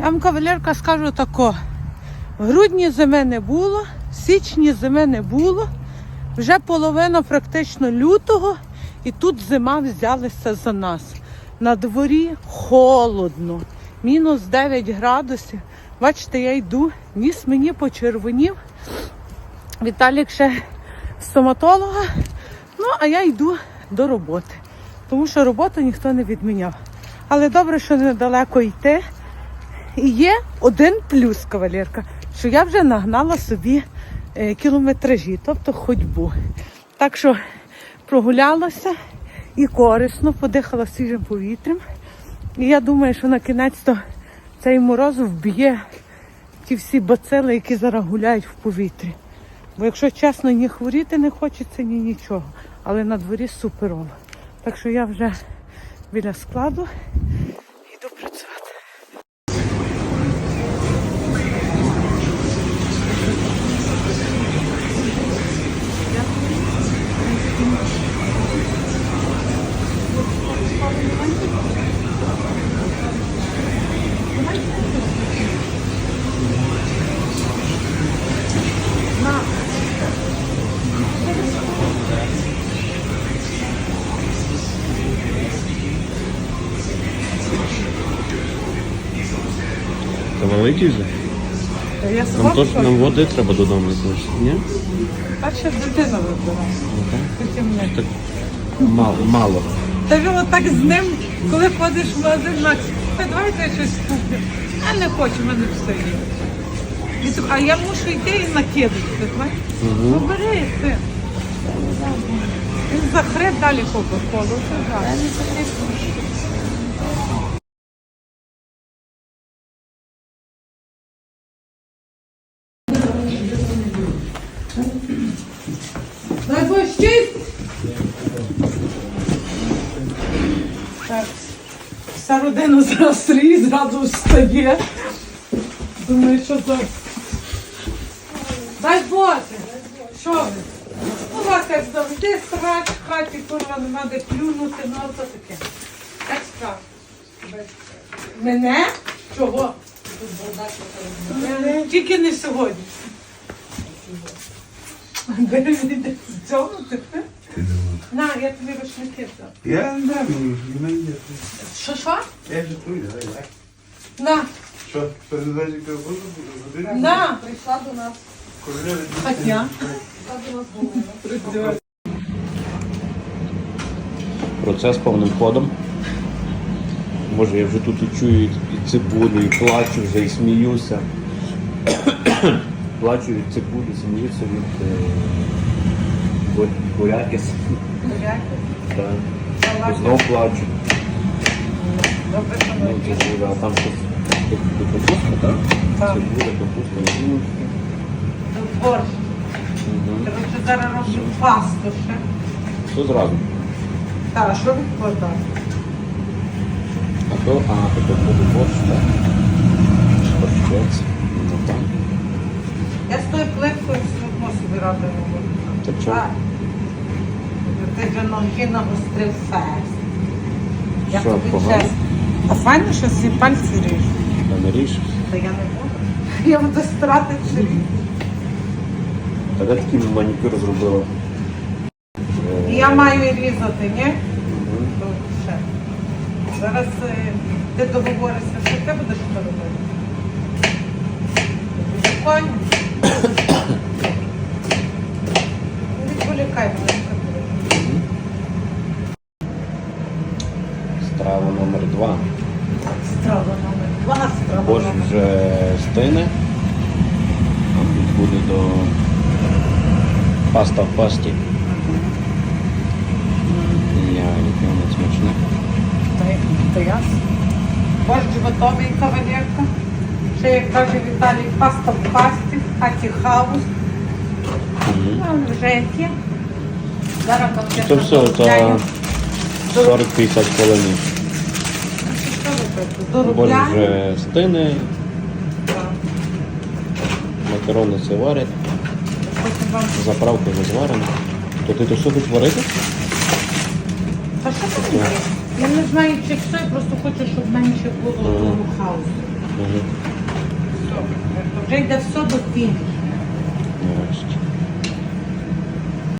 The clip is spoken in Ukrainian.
Я вам кавалерка скажу тако. В грудні зими не було, в січні зими не було. Вже половина практично лютого, і тут зима взялася за нас. На дворі холодно, мінус 9 градусів. Бачите, я йду, ніс мені почервонів. Віталік ще стоматолога. Ну, а я йду до роботи, тому що роботу ніхто не відміняв. Але добре, що недалеко йти. І є один плюс, кавалерка, що я вже нагнала собі е, кілометражі, тобто ходьбу. Так що прогулялася і корисно, подихала свіжим повітрям. І я думаю, що на кінець-то цей мороз вб'є ті всі бацили, які зараз гуляють в повітрі. Бо якщо чесно, ні хворіти не хочеться, ні нічого. Але на дворі суперово. Так що я вже біля складу Це великий вже? Я Нам, то, нам води треба додому якось, ні? Так ще дитина вибирає. Потім не. Так мало. мало. Та він отак з ним, коли ходиш в магазин, Макс, «Та давайте я щось куплю. А не хочу, в мене все є. І А я мушу йти і накидати. знаєш? Ну бери ти. Він захреб далі кока-колу. це так. Вся родина зараз стоїть, зразу встає. Думаю, що за... Дай Боже! Що ви? Ну, вас як завжди страх в хаті, курва, нема де плюнути, ну то таке. Так справа. Мене? Чого? Мене? Тільки не сьогодні. Бери від цього тепер. На, я тобі рушники дам. Я не знаю, мені є. Що, що? Я вже тут, давай, давай. На, Що, передачі каву забирати? на. Прийшла до нас. Королева Хотя. Прийшла до нас Галина. Процес повним ходом. Боже, я вже тут і чую і і цибулю, і плачу вже, і сміюся. плачу від цибулі, сміюся від е, бу- буряків. Так. Знов плачу. Добре, що Ну, а там щось капуста, так? Так. Цибуля, капуста, гріночки. борщ. Мгм. Короче, зараз роблю пасту ще. Все зразу. Так, що відкладати? А то, а, то тут буде борщ, так. Борщець. Ну так. Я з тою плиткою все одно собі рада не буду. Та чого? Так. Ти вже ноги нагострив фест. Я Що, тобі погано? чесно. А файно, що всі пальці ріжу. Та не ріж. Та я не буду. Я буду старати чи Та де такий манікюр зробила? Е, Я маю різати, ні? мгм. Ну, ще. Зараз е, ти договоришся, що ти будеш робити. Спокійно. Не відволікай мене. Страва номер два. Страва номер два, страва Борщ номер вже стине. Тут буде до паста в пасті. Я яке воно смачне. Та ясно. Борщ готовий, кавалерка. Ще, як каже Віталій, паста в пасті, хаті хаус. Ну, вже яке. Зараз Це все за 40-50 хвилин. Борщ Доробляємо. вже стине, Так. макарони це варять, Потім вам заправка вже зварена. То ти то все будеш варити? Та що таке? Я не знаю, чи все, я просто хочу, щоб менше було того хаосу. Мгм. Вже йде все до фінішу. Нарешті.